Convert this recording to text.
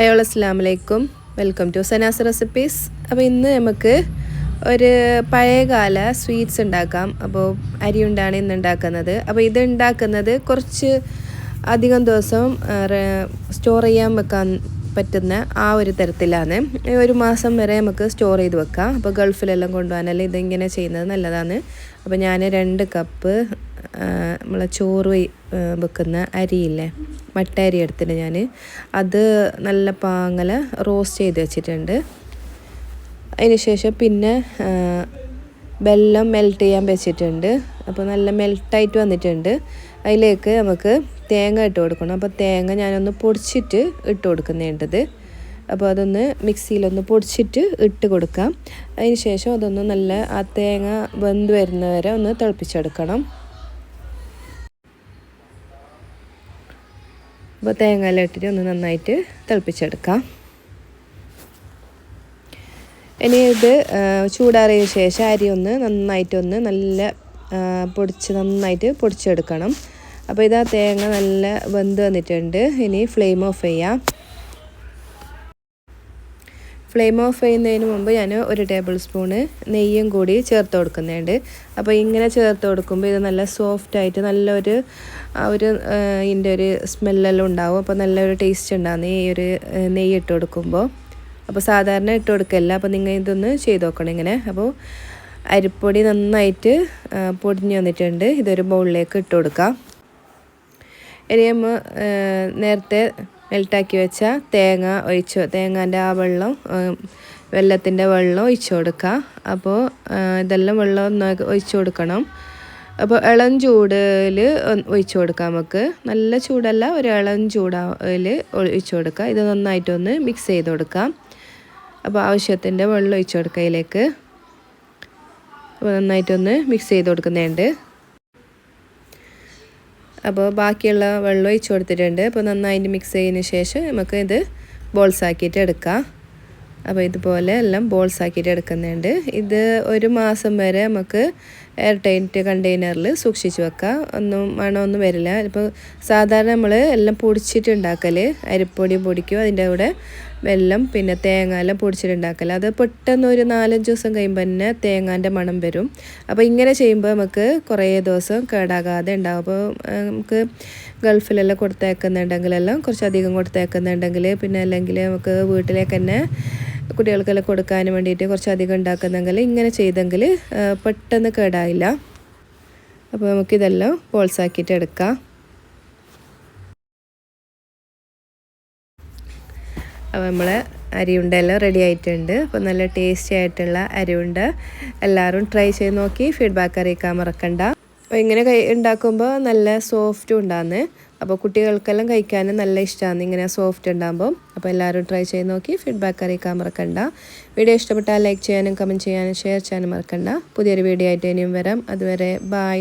അയോൾ അസ്ലാം വലൈക്കും welcome to Sana's recipes അപ്പോൾ ഇന്ന് നമുക്ക് ഒരു പഴയകാല സ്വീറ്റ്സ് ഉണ്ടാക്കാം. അപ്പോൾ അരി ഉണ്ടാണ് ഇന്ന് ഉണ്ടാക്കുന്നത്. അപ്പോൾ ഇത് ഉണ്ടാക്കുന്നത് കുറച്ച് അധികം ദിവസം സ്റ്റോർ ചെയ്യാൻ വെക്കാൻ പറ്റുന്ന ആ ഒരു തരത്തിലാണ്. ഒരു മാസം വരെ നമുക്ക് സ്റ്റോർ ചെയ്ത് വെക്കാം. അപ്പോൾ ഗൾഫിലെല്ലാം കൊണ്ടുപോകാനല്ല ഇതിങ്ങനെ ചെയ്യുന്നത് നല്ലതാണ്. അപ്പോൾ ഞാൻ രണ്ട് കപ്പ് നമ്മളെ ചോറ് വെക്കുന്ന അരിയില്ലേ? മട്ട അരി എടുത്തിട്ട് ഞാൻ അത് നല്ല പാങ്ങല റോസ്റ്റ് ചെയ്ത് വെച്ചിട്ടുണ്ട്. അതിന് ശേഷം പിന്നെ വെള്ളം മെൽറ്റ് ചെയ്യാൻ വെച്ചിട്ടുണ്ട്. അപ്പോൾ നല്ല മെൽട്ടായിട്ട് വന്നിട്ടുണ്ട്. അതിലേക്ക് നമുക്ക് തേങ്ങ ഇട്ട് കൊടുക്കണം. അപ്പോൾ തേങ്ങ ഞാനൊന്ന് പൊടിച്ചിട്ട് ഇട്ട് കൊടുക്കുന്നുണ്ടത് അപ്പോൾ അതൊന്ന് മിക്സിയിലൊന്ന് പൊടിച്ചിട്ട് ഇട്ട് കൊടുക്കാം. അതിന് ശേഷം അതൊന്ന് നല്ല ആ തേങ്ങ വെന്ത് വരുന്നവരെ ഒന്ന് തിളപ്പിച്ചെടുക്കണം. അപ്പോൾ തേങ്ങയെല്ലാം ഇട്ടിട്ട് ഒന്ന് നന്നായിട്ട് തിളപ്പിച്ചെടുക്കാം. ഇനി ഇത് ചൂടാറിയ ശേഷം അരി ഒന്ന് നന്നായിട്ടൊന്ന് നല്ല പൊടിച്ച് നന്നായിട്ട് പൊടിച്ചെടുക്കണം. അപ്പോൾ ഇതാ തേങ്ങ നല്ല വെന്ത് വന്നിട്ടുണ്ട്. ഇനി ഫ്ലെയിം ഓഫ് ചെയ്യാം. ഫ്ലെയിം ഓഫ് ചെയ്യുന്നതിന് മുമ്പ് ഞാൻ ഒരു ടേബിൾ സ്പൂണ് നെയ്യും കൂടി ചേർത്ത് കൊടുക്കുന്നുണ്ട്. അപ്പോൾ ഇങ്ങനെ ചേർത്ത് കൊടുക്കുമ്പോൾ ഇത് നല്ല സോഫ്റ്റായിട്ട് നല്ലൊരു ഒരു ഇതിന്റെ ഒരു സ്മെല്ലെല്ലാം ഉണ്ടാവും. അപ്പോൾ നല്ലൊരു ടേസ്റ്റ് ഉണ്ടാകും ഈ ഒരു നെയ്യ് ഇട്ട് കൊടുക്കുമ്പോൾ. അപ്പോൾ സാധാരണ ഇട്ട് കൊടുക്കല്ല. അപ്പോൾ നിങ്ങൾ ഇതൊന്ന് ചെയ്ത് നോക്കണം ഇങ്ങനെ. അപ്പോൾ അരിപ്പൊടി നന്നായിട്ട് പൊടിഞ്ഞ് വന്നിട്ടുണ്ട്. ഇതൊരു ബൗളിലേക്ക് ഇട്ട് കൊടുക്കാം. ഇനി നമ്മൾ നേരത്തെ മെൽട്ടാക്കി വെച്ച തേങ്ങ ഒഴിച്ച്. തേങ്ങന്റെ ആ വെള്ളം വെള്ളത്തിന്റെ വെള്ളം ഒഴിച്ചു കൊടുക്കുക അപ്പോൾ ഇതെല്ലാം വെള്ളം ഒഴിച്ചു കൊടുക്കണം. അപ്പോൾ ഇളം ചൂടിൽ ഒഴിച്ചു കൊടുക്കാം നമുക്ക്. നല്ല ചൂടല്ല ഒരു ഇളം ചൂടിൽ ഒഴിച്ചു കൊടുക്കുക ഇത് നന്നായിട്ടൊന്ന് മിക്സ് ചെയ്ത് കൊടുക്കാം. അപ്പോൾ ആവശ്യത്തിന്റെ വെള്ളം ഒഴിച്ചു കൊടുക്കുക അതിലേക്ക് അപ്പോൾ നന്നായിട്ടൊന്ന് മിക്സ് ചെയ്ത് കൊടുക്കുന്നുണ്ട്. അപ്പോൾ ബാക്കിയുള്ള വെള്ളം ഒഴിച്ച് കൊടുത്തിട്ടുണ്ട്. അപ്പോൾ നന്നായിട്ട് മിക്സ് ചെയ്തതിന് ശേഷം നമുക്ക് ഇത് ബോൾസ് ആക്കിയിട്ട് എടുക്കാം. അപ്പോൾ ഇതുപോലെ എല്ലാം ബോൾസ് ആക്കിയിട്ട് എടുക്കുന്നുണ്ട്. ഇത് ഒരു മാസം വരെ നമുക്ക് എയർ ടൈറ്റ് കണ്ടെയ്നറിൽ സൂക്ഷിച്ച് വെക്കാം. ഒന്നും മണമൊന്നും വരില്ല. ഇപ്പോൾ സാധാരണ നമ്മൾ എല്ലാം പൊടിച്ചിട്ട് ഉണ്ടാക്കൽ അരിപ്പൊടി പൊടിക്കും. അതിന്റെ കൂടെ വെള്ളം പിന്നെ തേങ്ങ എല്ലാം പൊടിച്ചിട്ടുണ്ടാക്കൽ അത് പെട്ടെന്ന് ഒരു നാലഞ്ച് ദിവസം കഴിയുമ്പോൾ തന്നെ തേങ്ങാന്റെ മണം വരും. അപ്പോൾ ഇങ്ങനെ ചെയ്യുമ്പോൾ നമുക്ക് കുറേ ദിവസം കേടാകാതെ ഉണ്ടാകും അപ്പോൾ നമുക്ക് ഗൾഫിലെല്ലാം കൊടുത്തേക്കുന്നുണ്ടെങ്കിലെല്ലാം കുറച്ചധികം കൊടുത്തേക്കുന്നുണ്ടെങ്കിൽ പിന്നെ അല്ലെങ്കിൽ നമുക്ക് വീട്ടിലേക്ക് തന്നെ കുട്ടികൾക്കെല്ലാം കൊടുക്കാൻ വേണ്ടിയിട്ട് കുറച്ചധികം ഉണ്ടാക്കുന്നെങ്കിൽ ഇങ്ങനെ ചെയ്തെങ്കിൽ പെട്ടെന്ന് കേടായില്ല. അപ്പോൾ നമുക്കിതെല്ലാം ബോൾസാക്കിയിട്ട് എടുക്കാം. അപ്പോൾ നമ്മൾ അരിയുണ്ട എല്ലാം റെഡി ആയിട്ടുണ്ട്. അപ്പോൾ നല്ല ടേസ്റ്റി ആയിട്ടുള്ള അരിയുണ്ട എല്ലാവരും ട്രൈ ചെയ്ത് നോക്കി. ഫീഡ്ബാക്ക് അറിയിക്കാൻ മറക്കണ്ട. അപ്പോൾ ഇങ്ങനെ കൈ ഉണ്ടാക്കുമ്പോൾ നല്ല സോഫ്റ്റും ഉണ്ടാകുന്നത് അപ്പോൾ കുട്ടികൾക്കെല്ലാം കഴിക്കാനും നല്ല ഇഷ്ടമാണ് ഇങ്ങനെ സോഫ്റ്റ് ഉണ്ടാകുമ്പോൾ അപ്പോൾ എല്ലാവരും ട്രൈ ചെയ്ത് നോക്കി. ഫീഡ്ബാക്ക് അറിയിക്കാൻ മറക്കണ്ട. വീഡിയോ ഇഷ്ടപ്പെട്ടാൽ ലൈക്ക് ചെയ്യാനും കമന്റ് ചെയ്യാനും ഷെയർ ചെയ്യാനും മറക്കണ്ട. പുതിയൊരു വീഡിയോ ആയിട്ട് ഇനിയും വരാം. അതുവരെ ബായ്